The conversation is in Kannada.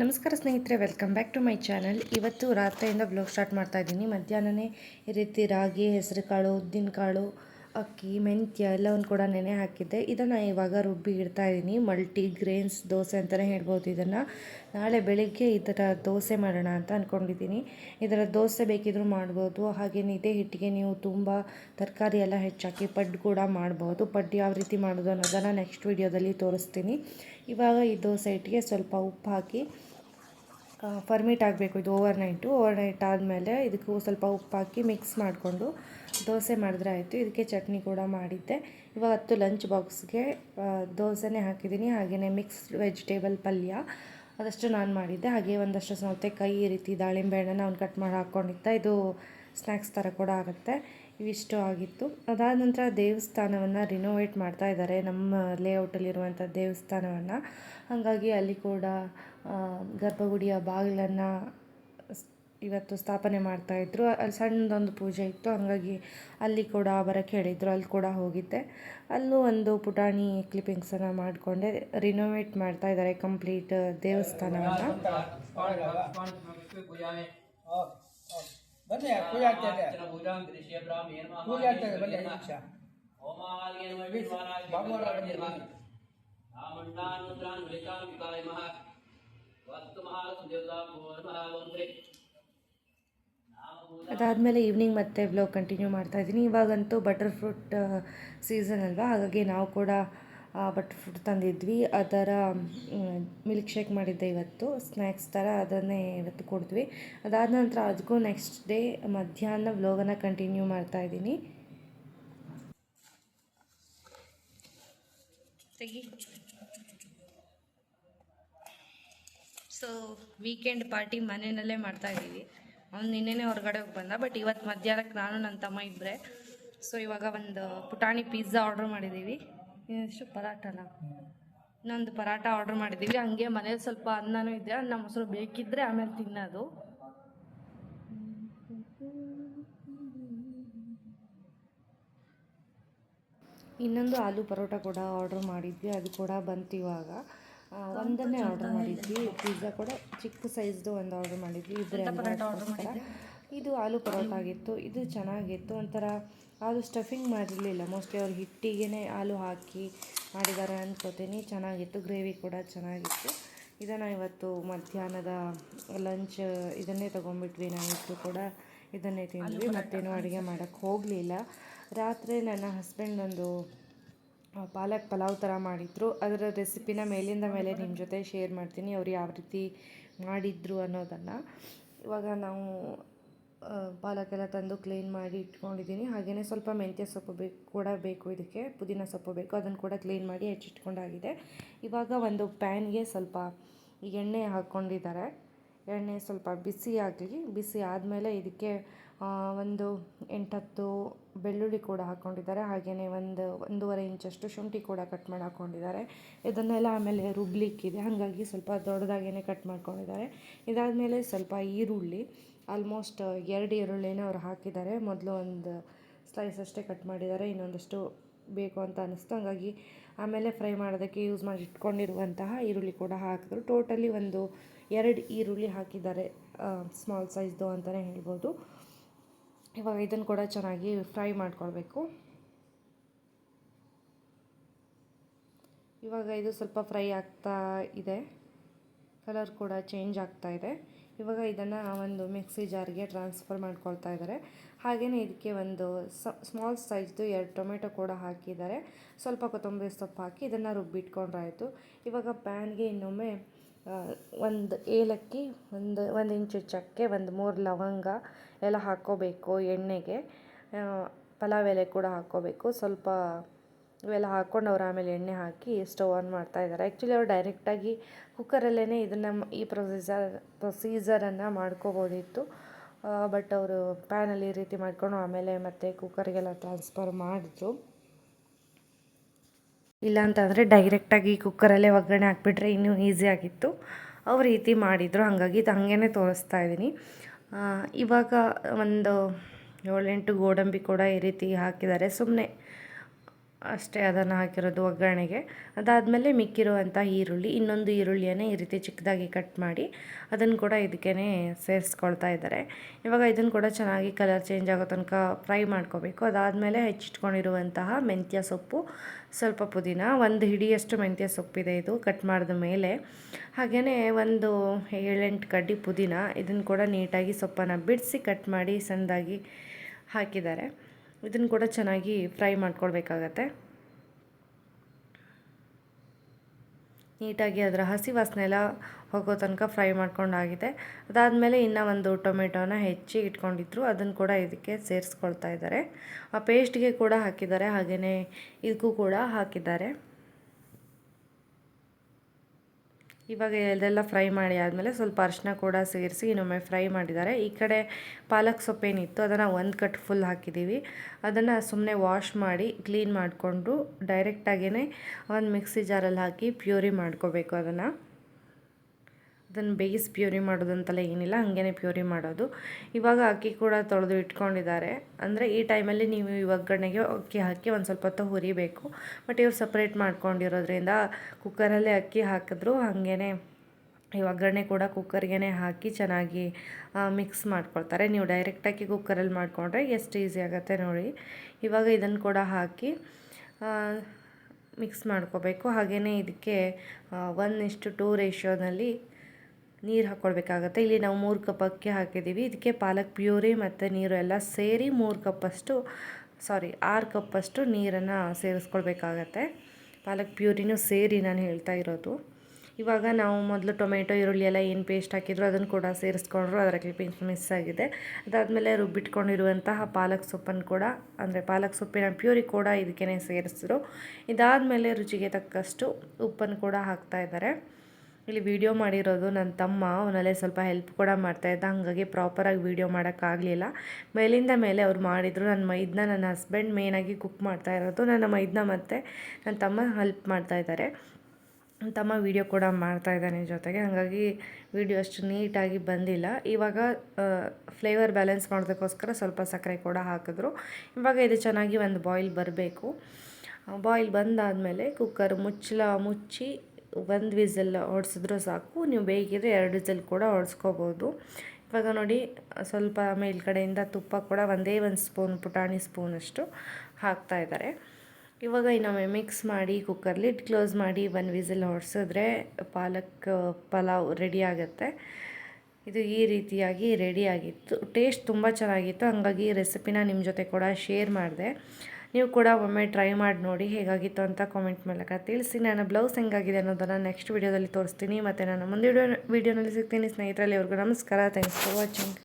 ನಮಸ್ಕಾರ ಸ್ನೇಹಿತರೆ welcome back to my channel ಇವತ್ತು ರಾತ್ರಿಯಿಂದ ಬ್ಲಾಗ್ ಸ್ಟಾರ್ಟ್ ಮಾಡ್ತಾ ಇದ್ದೀನಿ. ಮಧ್ಯಾಹ್ನನೇ ಈ ರೀತಿ ರಾಗಿ ಹೆಸರು ಕಾಳು ಉದ್ದಿನಕಾಳು ಅಕ್ಕಿ, ಮೆಂತ್ಯ ಎಲ್ಲವನ್ನು ಕೂಡ ನೆನೆ ಹಾಕಿದ್ದೆ. ಇದನ್ನು ಇವಾಗ ರುಬ್ಬಿ ಇಡ್ತಾ ಇದ್ದೀನಿ ಮಲ್ಟಿ ಗ್ರೇನ್ಸ್ ದೋಸೆ ಅಂತಲೇ ಹೇಳ್ಬೋದು ಇದನ್ನು. ನಾಳೆ ಬೆಳಿಗ್ಗೆ ಥರ ದೋಸೆ ಮಾಡೋಣ ಅಂತ ಅಂದ್ಕೊಂಡಿದ್ದೀನಿ ಇದರ ದೋಸೆ ಬೇಕಿದ್ರೂ ಮಾಡ್ಬೋದು. ಹಾಗೇನು ಇದೇ ಹಿಟ್ಟಿಗೆ ನೀವು ತುಂಬ ತರಕಾರಿ ಎಲ್ಲ ಹೆಚ್ಚಾಕಿ ಪಡ್ಡು ಕೂಡ ಮಾಡ್ಬೋದು. ಪಡ್ಡು ಯಾವ ರೀತಿ ಮಾಡೋದು ಅನ್ನೋದನ್ನು ನೆಕ್ಸ್ಟ್ ವೀಡಿಯೋದಲ್ಲಿ ತೋರಿಸ್ತೀನಿ. ಇವಾಗ ಈ ದೋಸೆ ಹಿಟ್ಟಿಗೆ ಸ್ವಲ್ಪ ಉಪ್ಪು ಹಾಕಿ ಫರ್ಮಿಟ್ ಆಗಬೇಕು. ಇದು ಓವರ್ ನೈಟು ಓವರ್ ನೈಟ್ ಆದಮೇಲೆ ಇದಕ್ಕೂ ಸ್ವಲ್ಪ ಉಪ್ಪು ಹಾಕಿ ಮಿಕ್ಸ್ ಮಾಡಿಕೊಂಡು ದೋಸೆ ಮಾಡಿದ್ರೆ ಆಯಿತು. ಇದಕ್ಕೆ ಚಟ್ನಿ ಕೂಡ ಮಾಡಿದ್ದೆ. ಇವಾಗ ಹತ್ತು ಲಂಚ್ ಬಾಕ್ಸ್ಗೆ ದೋಸೆನೇ ಹಾಕಿದ್ದೀನಿ. ಹಾಗೆಯೇ ಮಿಕ್ಸ್ಡ್ ವೆಜಿಟೇಬಲ್ ಪಲ್ಯ ಅದಷ್ಟು ನಾನು ಮಾಡಿದ್ದೆ. ಹಾಗೆ ಒಂದಷ್ಟು ಸೌತೆಕಾಯಿ, ಈ ರೀತಿ ದಾಳಿಂಬೆ ಹಣ್ಣನ್ನು ಅವ್ನು ಕಟ್ ಮಾಡಿ ಹಾಕ್ಕೊಂಡಿದ್ದೆ ಇದು ಸ್ನ್ಯಾಕ್ಸ್ ಥರ ಕೂಡ ಆಗುತ್ತೆ. ಇವಿಷ್ಟು ಆಗಿತ್ತು ಅದಾದ ನಂತರ ದೇವಸ್ಥಾನವನ್ನು ರಿನೋವೇಟ್ ಮಾಡ್ತಾ ಇದ್ದಾರೆ ನಮ್ಮ ಲೇಔಟಲ್ಲಿರುವಂಥ ದೇವಸ್ಥಾನವನ್ನು ಹಾಗಾಗಿ ಅಲ್ಲಿ ಕೂಡ ಗರ್ಭಗುಡಿಯ ಬಾಗಿಲನ್ನು ಇವತ್ತು ಸ್ಥಾಪನೆ ಮಾಡ್ತಾಯಿದ್ರು ಅಲ್ಲಿ ಸಣ್ಣದೊಂದು ಪೂಜೆ ಇತ್ತು ಹಾಗಾಗಿ ಅಲ್ಲಿ ಕೂಡ ಬರೋಕ್ಕೆ ಹೇಳಿದರು ಅಲ್ಲಿ ಕೂಡ ಹೋಗಿದ್ದೆ ಅಲ್ಲೂ ಒಂದು ಪುಟಾಣಿ ಕ್ಲಿಪ್ಪಿಂಗ್ಸನ್ನು ಮಾಡಿಕೊಂಡೆ ರಿನೋವೇಟ್ ಮಾಡ್ತಾ ಇದ್ದಾರೆ ಕಂಪ್ಲೀಟ್ ದೇವಸ್ಥಾನವನ್ನು ಬನ್ನಿ ಪೂಜೆ ಆಗ್ತಾ ಇದೆ. ಪೂಜೆ ಆಗ್ತಾ ಇದೆ ಬನ್ನಿ ಐದು ನಿಮಿಷ. ಅದಾದಮೇಲೆ ಈವ್ನಿಂಗ್ ಮತ್ತೆ ಬ್ಲಾಗ್ ಕಂಟಿನ್ಯೂ ಮಾಡ್ತಾ ಇದ್ದೀನಿ. ಇವಾಗಂತೂ ಬಟರ್ ಫ್ರೂಟ್ ಸೀಸನ್ ಅಲ್ವಾ? ಹಾಗಾಗಿ ನಾವು ಕೂಡ ಬಟರ್ ಫುಡ್ ತಂದಿದ್ವಿ. ಅದರ ಮಿಲ್ಕ್ ಶೇಕ್ ಮಾಡಿದ್ದೆ ಇವತ್ತು. ಸ್ನ್ಯಾಕ್ಸ್ ಥರ ಅದನ್ನೇ ಇವತ್ತು ಕೊಡಿದ್ವಿ. ಅದಾದ ನಂತರ ಅದಕ್ಕೂ ನೆಕ್ಸ್ಟ್ ಡೇ ಮಧ್ಯಾಹ್ನ ವ್ಲೋಗನ್ನು ಕಂಟಿನ್ಯೂ ಮಾಡ್ತಾ ಇದ್ದೀನಿ. ಸೊ ವೀಕೆಂಡ್ ಪಾರ್ಟಿ ಮನೆಯಲ್ಲೇ ಮಾಡ್ತಾ ಇದ್ದೀವಿ. ಅವ್ನು ನಿನ್ನೆನೇ ಹೊರಗಡೆ ಹೋಗಿ ಬಂದ ಬಟ್ ಇವತ್ತು ಮಧ್ಯಾಹ್ನಕ್ಕೆ ನಾನು ನನ್ನ ತಮ್ಮ ಇಬ್ಬರೇ ಸೊ ಇವಾಗ ಒಂದು ಪುಟಾಣಿ ಪಿಜ್ಜಾ ಆರ್ಡ್ರ್ ಮಾಡಿದ್ದೀವಿ. ಇನ್ನೆಷ್ಟು ಪರಾಟನ ಇನ್ನೊಂದು ಪರಾಟ ಆರ್ಡ್ರ್ ಮಾಡಿದ್ದೀವಿ. ಹಂಗೆ ಮನೇಲಿ ಸ್ವಲ್ಪ ಅನ್ನನೂ ಇದೆ ಅನ್ನ ಮೊಸರು ಬೇಕಿದ್ದರೆ ಆಮೇಲೆ ತಿನ್ನೋದು. ಇನ್ನೊಂದು ಆಲೂ ಪರೋಟ ಕೂಡ ಆರ್ಡ್ರ್ ಮಾಡಿದ್ವಿ. ಅದು ಕೂಡ ಬಂತು ಇವಾಗ. ಒಂದನ್ನೇ ಆರ್ಡರ್ ಮಾಡಿದ್ವಿ. ಪಿಜ್ಜಾ ಕೂಡ ಚಿಕ್ಕ ಸೈಜ್ದು ಒಂದು ಆರ್ಡರ್ ಮಾಡಿದ್ವಿ. ಇಬ್ಬರೇ ಇದು ಆಲೂ ಪರೋಟ ಆಗಿತ್ತು ಇದು ಚೆನ್ನಾಗಿತ್ತು. ಒಂಥರ ಆಲೂ ಸ್ಟಫಿಂಗ್ ಮಾಡಿರಲಿಲ್ಲ. ಮೋಸ್ಟ್ಲಿ ಅವ್ರು ಹಿಟ್ಟಿಗೆ ಆಲೂ ಹಾಕಿ ಮಾಡಿದ್ದಾರೆ ಅಂದ್ಕೋತೀನಿ ಚೆನ್ನಾಗಿತ್ತು. ಗ್ರೇವಿ ಕೂಡ ಚೆನ್ನಾಗಿತ್ತು. ಇದನ್ನು ಇವತ್ತು ಮಧ್ಯಾಹ್ನದ ಲಂಚ್ ಇದನ್ನೇ ತೊಗೊಂಡ್ಬಿಟ್ವಿ. ನಾವಿತ್ತು ಕೂಡ ಇದನ್ನೇ ತಿಂದ್ವಿ. ಮತ್ತೇನು ಅಡುಗೆ ಮಾಡೋಕ್ಕೆ ಹೋಗಲಿಲ್ಲ. ರಾತ್ರಿ ನನ್ನ ಹಸ್ಬೆಂಡ್ ಒಂದು ಪಾಲಕ್ ಪಲಾವ್ ಥರ ಮಾಡಿದ್ರು. ಅದರ ರೆಸಿಪಿನ ಮೇಲಿಂದ ಮೇಲೆ ನಿಮ್ಮ ಜೊತೆ ಶೇರ್ ಮಾಡ್ತೀನಿ. ಅವ್ರು ಯಾವ ರೀತಿ ಮಾಡಿದ್ರು ಅನ್ನೋದನ್ನು. ಇವಾಗ ನಾವು ಆ, ಪಾಲಕ್ ಎಲ್ಲ ತಂದು ಕ್ಲೀನ್ ಮಾಡಿ ಇಟ್ಕೊಂಡಿದ್ದೀನಿ. ಹಾಗೆಯೇ ಸ್ವಲ್ಪ ಮೆಂತ್ಯ ಸೊಪ್ಪು ಬೇಕು ಕೂಡ ಬೇಕು ಇದಕ್ಕೆ. ಪುದೀನ ಸೊಪ್ಪು ಬೇಕು. ಅದನ್ನು ಕೂಡ ಕ್ಲೀನ್ ಮಾಡಿ ಹೆಚ್ಚಿಟ್ಕೊಂಡಾಗಿದೆ. ಇವಾಗ ಒಂದು ಪ್ಯಾನ್ಗೆ ಸ್ವಲ್ಪ ಎಣ್ಣೆ ಹಾಕ್ಕೊಂಡಿದ್ದಾರೆ. ಎಣ್ಣೆ ಸ್ವಲ್ಪ ಬಿಸಿ ಆಗಲಿ. ಬಿಸಿ ಆದಮೇಲೆ ಇದಕ್ಕೆ ಒಂದು ಎಂಟತ್ತು ಬೆಳ್ಳುಳ್ಳಿ ಕೂಡ ಹಾಕ್ಕೊಂಡಿದ್ದಾರೆ ಹಾಗೆಯೇ ಒಂದು ಒಂದೂವರೆ ಇಂಚಷ್ಟು ಶುಂಠಿ ಕೂಡ ಕಟ್ ಮಾಡಿ ಹಾಕ್ಕೊಂಡಿದ್ದಾರೆ ಇದನ್ನೆಲ್ಲ ಆಮೇಲೆ ರುಬ್ಲಿಕ್ಕಿದೆ. ಹಾಗಾಗಿ ಸ್ವಲ್ಪ ದೊಡ್ಡದಾಗೇ ಕಟ್ ಮಾಡ್ಕೊಂಡಿದ್ದಾರೆ. ಇದಾದಮೇಲೆ ಸ್ವಲ್ಪ ಈರುಳ್ಳಿ ಆಲ್ಮೋಸ್ಟ್ ಎರಡು ಈರುಳ್ಳಿನ ಅವ್ರು ಹಾಕಿದ್ದಾರೆ. ಮೊದಲು ಒಂದು ಸ್ಲೈಸ್ ಅಷ್ಟೇ ಕಟ್ ಮಾಡಿದ್ದಾರೆ. ಇನ್ನೊಂದಷ್ಟು ಬೇಕು ಅಂತ ಅನ್ನಿಸ್ತು. ಹಾಗಾಗಿ ಆಮೇಲೆ ಫ್ರೈ ಮಾಡೋದಕ್ಕೆ ಯೂಸ್ ಮಾಡಿ ಇಟ್ಕೊಂಡಿರುವಂತಹ ಈರುಳ್ಳಿ ಕೂಡ ಹಾಕಿದ್ರು. ಟೋಟಲಿ ಒಂದು ಎರಡು ಈರುಳ್ಳಿ ಹಾಕಿದ್ದಾರೆ ಸ್ಮಾಲ್ ಸೈಜ್ದು ಅಂತಲೇ ಹೇಳ್ಬೋದು. ಇವಾಗ ಇದನ್ನು ಕೂಡ ಚೆನ್ನಾಗಿ ಫ್ರೈ ಮಾಡ್ಕೊಳ್ಬೇಕು. ಇವಾಗ ಇದು ಸ್ವಲ್ಪ ಫ್ರೈ ಆಗ್ತಾ ಇದೆ. ಕಲರ್ ಕೂಡ ಚೇಂಜ್ ಆಗ್ತಾ ಇದೆ. ಇವಾಗ ಇದನ್ನು ಒಂದು ಮಿಕ್ಸಿ ಜಾರ್ಗೆ ಟ್ರಾನ್ಸ್ಫರ್ ಮಾಡ್ಕೊಳ್ತಾ ಇದ್ದಾರೆ. ಹಾಗೆಯೇ ಇದಕ್ಕೆ ಒಂದು ಸ್ಮಾಲ್ ಸೈಜ್ದು ಎರಡು ಟೊಮೆಟೊ ಕೂಡ ಹಾಕಿದ್ದಾರೆ. ಸ್ವಲ್ಪ ಕೊತ್ತಂಬರಿ ಸೊಪ್ಪು ಹಾಕಿ ಇದನ್ನು ರುಬ್ಬಿಟ್ಕೊಂಡ್ರಾಯಿತು. ಇವಾಗ ಪ್ಯಾನ್ಗೆ ಇನ್ನೊಮ್ಮೆ ಒಂದು ಏಲಕ್ಕಿ, ಒಂದು ಒಂದು ಇಂಚು ಚಕ್ಕೆ, ಒಂದು ಮೂರು ಲವಂಗ ಎಲ್ಲ ಹಾಕ್ಕೋಬೇಕು ಎಣ್ಣೆಗೆ. ಪಲಾವ್ ಎಲೆ ಕೂಡ ಹಾಕ್ಕೋಬೇಕು. ಸ್ವಲ್ಪ ಇವೆಲ್ಲ ಹಾಕ್ಕೊಂಡು ಅವ್ರು ಆಮೇಲೆ ಎಣ್ಣೆ ಹಾಕಿ ಸ್ಟವ್ ಆನ್ ಮಾಡ್ತಾ ಇದ್ದಾರೆ. ಆ್ಯಕ್ಚುಲಿ ಅವ್ರು ಡೈರೆಕ್ಟಾಗಿ ಕುಕ್ಕರಲ್ಲೇ ಇದನ್ನು ಈ ಪ್ರೊಸೀಜರ್ ಪ್ರೊಸೀಜರನ್ನು ಮಾಡ್ಕೋಬೋದಿತ್ತು. ಬಟ್ ಅವರು ಪ್ಯಾನಲ್ಲಿ ಈ ರೀತಿ ಮಾಡ್ಕೊಂಡು ಆಮೇಲೆ ಮತ್ತೆ ಕುಕ್ಕರಿಗೆಲ್ಲ ಟ್ರಾನ್ಸ್ಫರ್ ಮಾಡಿದ್ರು. ಇಲ್ಲ ಅಂತಂದರೆ ಡೈರೆಕ್ಟಾಗಿ ಕುಕ್ಕರಲ್ಲೇ ಒಗ್ಗರಣೆ ಹಾಕ್ಬಿಟ್ರೆ ಇನ್ನೂ ಈಸಿ ಆಗಿತ್ತು. ಅವ್ರು ರೀತಿ ಮಾಡಿದರು, ಹಾಗಾಗಿ ಇದು ಹಂಗೇ ತೋರಿಸ್ತಾ ಇದ್ದೀನಿ ಇವಾಗ ಒಂದು ಏಳೆಂಟು ಗೋಡಂಬಿ ಕೂಡ ಈ ರೀತಿ ಹಾಕಿದ್ದಾರೆ. ಸುಮ್ಮನೆ ಅಷ್ಟೇ ಅದನ್ನು ಹಾಕಿರೋದು ಒಗ್ಗರಣೆಗೆ. ಅದಾದಮೇಲೆ ಮಿಕ್ಕಿರುವಂಥ ಈರುಳ್ಳಿ, ಇನ್ನೊಂದು ಈರುಳ್ಳಿಯನ್ನೇ ಈ ರೀತಿ ಚಿಕ್ಕದಾಗಿ ಕಟ್ ಮಾಡಿ ಅದನ್ನು ಕೂಡ ಇದಕ್ಕೇ ಸೇರಿಸ್ಕೊಳ್ತಾ ಇದ್ದಾರೆ. ಇವಾಗ ಇದನ್ನು ಕೂಡ ಚೆನ್ನಾಗಿ ಕಲರ್ ಚೇಂಜ್ ಆಗೋ ತನಕ ಫ್ರೈ ಮಾಡ್ಕೋಬೇಕು. ಅದಾದಮೇಲೆ ಹೆಚ್ಚಿಟ್ಕೊಂಡಿರುವಂತಹ ಮೆಂತ್ಯ ಸೊಪ್ಪು, ಸ್ವಲ್ಪ ಪುದೀನ, ಒಂದು ಹಿಡಿಯಷ್ಟು ಮೆಂತ್ಯ ಸೊಪ್ಪಿದೆ ಇದು ಕಟ್ ಮಾಡಿದ ಮೇಲೆ. ಹಾಗೆಯೇ ಒಂದು ಏಳೆಂಟು ಕಡ್ಡಿ ಪುದೀನ ಇದನ್ನು ಕೂಡ ನೀಟಾಗಿ ಸೊಪ್ಪನ್ನು ಬಿಡಿಸಿ ಕಟ್ ಮಾಡಿ ಸಣ್ಣದಾಗಿ ಹಾಕಿದ್ದಾರೆ. ಇದನ್ನು ಕೂಡ ಚೆನ್ನಾಗಿ ಫ್ರೈ ಮಾಡ್ಕೊಳ್ಬೇಕಾಗತ್ತೆ. ನೀಟಾಗಿ ಅದರ ಹಸಿ ವಾಸನೆ ಎಲ್ಲ ಹೋಗೋ ತನಕ ಫ್ರೈ ಮಾಡ್ಕೊಂಡಾಗಿದೆ. ಅದಾದಮೇಲೆ ಇನ್ನೂ ಒಂದು ಟೊಮೆಟೊನ ಹೆಚ್ಚಿ ಇಟ್ಕೊಂಡಿದ್ರು. ಅದನ್ನು ಕೂಡ ಇದಕ್ಕೆ ಸೇರಿಸ್ಕೊಳ್ತಾ ಇದ್ದಾರೆ. ಆ ಪೇಸ್ಟ್ಗೆ ಕೂಡ ಹಾಕಿದ್ದಾರೆ. ಹಾಗೆಯೇ ಇದಕ್ಕೂ ಕೂಡ ಹಾಕಿದ್ದಾರೆ. ಇವಾಗ ಇದೆಲ್ಲ ಫ್ರೈ ಮಾಡಿ ಆದಮೇಲೆ ಸ್ವಲ್ಪ ಅರಿಶಿನ ಕೂಡ ಸೇರಿಸಿ ಇನ್ನೊಮ್ಮೆ ಫ್ರೈ ಮಾಡಿದ್ದಾರೆ. ಈ ಕಡೆ ಪಾಲಕ್ ಸೊಪ್ಪೇನಿತ್ತು ಅದನ್ನು ಒಂದು ಕಟ್ ಫುಲ್ ಹಾಕಿದ್ದೀವಿ ಅದನ್ನು ಸುಮ್ಮನೆ ವಾಶ್ ಮಾಡಿ ಕ್ಲೀನ್ ಮಾಡಿಕೊಂಡು ಡೈರೆಕ್ಟಾಗೇ ಒಂದು ಮಿಕ್ಸಿ ಜಾರಲ್ಲಿ ಹಾಕಿ ಪ್ಯೂರಿ ಮಾಡ್ಕೋಬೇಕು ಅದನ್ನು. ಅದನ್ನು ಬೇಯಿಸಿ ಪ್ಯೂರಿ ಮಾಡೋದಂತೆಲ್ಲ ಏನಿಲ್ಲ, ಹಂಗೇನೆ ಪ್ಯೂರಿ ಮಾಡೋದು. ಇವಾಗ ಅಕ್ಕಿ ಕೂಡ ತೊಳೆದು ಇಟ್ಕೊಂಡಿದ್ದಾರೆ. ಅಂದರೆ ಈ ಟೈಮಲ್ಲಿ ನೀವು ಈ ಒಗ್ಗರಣೆಗೆ ಅಕ್ಕಿ ಹಾಕಿ ಒಂದು ಸ್ವಲ್ಪ ಹೊತ್ತು ಹುರಿಬೇಕು. ಬಟ್ ಇವ್ರು ಸಪ್ರೇಟ್ ಮಾಡ್ಕೊಂಡಿರೋದ್ರಿಂದ ಕುಕ್ಕರಲ್ಲೇ ಅಕ್ಕಿ ಹಾಕಿದ್ರು ಹಾಗೇ ಈ ಒಗ್ಗರಣೆ ಕೂಡ ಕುಕ್ಕರ್ಗೆ ಹಾಕಿ ಚೆನ್ನಾಗಿ ಮಿಕ್ಸ್ ಮಾಡ್ಕೊಳ್ತಾರೆ. ನೀವು ಡೈರೆಕ್ಟಾಗಿ ಕುಕ್ಕರಲ್ಲಿ ಮಾಡಿಕೊಂಡ್ರೆ ಎಷ್ಟು ಈಸಿ ಆಗುತ್ತೆ ನೋಡಿ. ಇವಾಗ ಇದನ್ನು ಕೂಡ ಹಾಕಿ ಮಿಕ್ಸ್ ಮಾಡ್ಕೋಬೇಕು. ಹಾಗೆಯೇ ಇದಕ್ಕೆ ಒನ್ ಇಷ್ಟು ಟೂ ರೇಷಿಯೋನಲ್ಲಿ ನೀರು ಹಾಕ್ಕೊಳ್ಬೇಕಾಗತ್ತೆ ಇಲ್ಲಿ ನಾವು ಮೂರು ಕಪ್ ಅಕ್ಕಿ ಹಾಕಿದ್ದೀವಿ ಇದಕ್ಕೆ ಪಾಲಕ್ ಪ್ಯೂರಿ ಮತ್ತು ನೀರು ಎಲ್ಲ ಸೇರಿ ಮೂರು ಕಪ್ಪಷ್ಟು ಸಾರಿ ಆರು ಕಪ್ಪಷ್ಟು ನೀರನ್ನು ಸೇರಿಸ್ಕೊಳ್ಬೇಕಾಗತ್ತೆ. ಪಾಲಕ್ ಪ್ಯೂರಿನೂ ಸೇರಿ ನಾನು ಹೇಳ್ತಾ ಇರೋದು. ಇವಾಗ ನಾವು ಮೊದಲು ಟೊಮೆಟೊ, ಈರುಳ್ಳಿ ಎಲ್ಲ ಏನು ಪೇಸ್ಟ್ ಹಾಕಿದ್ರು ಅದನ್ನು ಕೂಡ ಸೇರಿಸ್ಕೊಂಡ್ರು. ಅದರ ಕ್ಲಿಪ್ಪಿಂಗ್ಸ್ ಮಿಸ್ ಆಗಿದೆ. ಅದಾದಮೇಲೆ ರುಬ್ಬಿಟ್ಕೊಂಡಿರುವಂತಹ ಪಾಲಕ್ ಸೊಪ್ಪನ್ನು ಕೂಡ, ಅಂದರೆ ಪಾಲಕ್ ಸೊಪ್ಪಿನ ಪ್ಯೂರಿ ಕೂಡ ಇದಕ್ಕೇ ಸೇರಿಸಿದ್ರು ಇದಾದಮೇಲೆ ರುಚಿಗೆ ತಕ್ಕಷ್ಟು ಉಪ್ಪನ್ನು ಕೂಡ ಹಾಕ್ತಾ ಇದ್ದಾರೆ ಇಲ್ಲಿ ವೀಡಿಯೋ ಮಾಡಿರೋದು ನನ್ನ ತಮ್ಮ, ಅವನಲ್ಲೇ ಸ್ವಲ್ಪ ಹೆಲ್ಪ್ ಕೂಡ ಮಾಡ್ತಾಯಿದ್ದ ಹಾಗಾಗಿ ಪ್ರಾಪರಾಗಿ ವೀಡಿಯೋ ಮಾಡೋಕ್ಕಾಗಲಿಲ್ಲ. ಮೇಲಿಂದ ಮೇಲೆ ಅವ್ರು ಮಾಡಿದರು ನನ್ನ ಮೈದನ್ನ ನನ್ನ ಹಸ್ಬೆಂಡ್ ಮೇನಾಗಿ ಕುಕ್ ಮಾಡ್ತಾ ಇರೋದು, ನನ್ನ ಮೈದನ್ನ ಮತ್ತು ನನ್ನ ತಮ್ಮ ಹೆಲ್ಪ್ ಮಾಡ್ತಾಯಿದ್ದಾರೆ ನನ್ನ ತಮ್ಮ ವೀಡಿಯೋ ಕೂಡ ಮಾಡ್ತಾ ಇದ್ದಾನೆ ಜೊತೆಗೆ, ಹಾಗಾಗಿ ವೀಡಿಯೋ ಅಷ್ಟು ನೀಟಾಗಿ ಬಂದಿಲ್ಲ. ಇವಾಗ ಫ್ಲೇವರ್ ಬ್ಯಾಲೆನ್ಸ್ ಮಾಡೋದಕ್ಕೋಸ್ಕರ ಸ್ವಲ್ಪ ಸಕ್ಕರೆ ಕೂಡ ಹಾಕಿದ್ರು. ಇವಾಗ ಇದು ಚೆನ್ನಾಗಿ ಒಂದು ಬಾಯ್ಲ್ ಬರಬೇಕು. ಬಾಯ್ಲ್ ಬಂದಾದಮೇಲೆ ಕುಕ್ಕರ್ ಮುಚ್ಚಲ ಮುಚ್ಚಿ ಒಂದು ವಿಸಲ್ ಹೊಡ್ಸಿದ್ರು ಸಾಕು, ನೀವು ಬೇಕಿದ್ರೆ ಎರಡು ವಿಸಲ್ ಕೂಡ ಹೊಡ್ಸ್ಕೋಬೋದು ಇವಾಗ ನೋಡಿ, ಸ್ವಲ್ಪ ಮೇಲ್ಗಡೆಯಿಂದ ತುಪ್ಪ ಕೂಡ ಒಂದೇ ಒಂದು ಸ್ಪೂನ್, ಪುಟಾಣಿ ಸ್ಪೂನಷ್ಟು ಹಾಕ್ತಾ ಇದ್ದಾರೆ. ಇವಾಗ ಇನ್ನೊಮ್ಮೆ ಮಿಕ್ಸ್ ಮಾಡಿ ಕುಕ್ಕರ್ ಲಿಡ್ ಕ್ಲೋಸ್ ಮಾಡಿ ಒಂದು ವಿಸಿಲ್ ಹೊಡೆಸಿದ್ರೆ ಪಾಲಕ್, ಪಲಾವ್ ರೆಡಿ ಆಗುತ್ತೆ. ಇದು ಈ ರೀತಿಯಾಗಿ ರೆಡಿಯಾಗಿತ್ತು ಟೇಸ್ಟ್ ತುಂಬ ಚೆನ್ನಾಗಿತ್ತು. ಹಾಗಾಗಿ ರೆಸಿಪಿನ ನಿಮ್ಮ ಜೊತೆ ಕೂಡ ಶೇರ್ ಮಾಡಿದೆ. ನೀವು ಕೂಡ ಒಮ್ಮೆ ಟ್ರೈ ಮಾಡಿ ನೋಡಿ ಹೇಗಾಗಿತ್ತು ಅಂತ ಕಾಮೆಂಟ್ ಮೂಲಕ ತಿಳಿಸಿ. ನಾನು ಬ್ಲೌಸ್ ಹೆಂಗಾಗಿದೆ ಅನ್ನೋದನ್ನು ನೆಕ್ಸ್ಟ್ ವೀಡಿಯೋದಲ್ಲಿ ತೋರಿಸ್ತೀನಿ. ಮತ್ತು ನಾನು ಮುಂದಿನ ವಿಡಿಯೋ ವೀಡಿಯೋನಲ್ಲಿ ಸಿಗ್ತೀನಿ ಸ್ನೇಹಿತರಲ್ಲಿ ಅವ್ರಿಗೂ ನಮಸ್ಕಾರ. Thanks for watching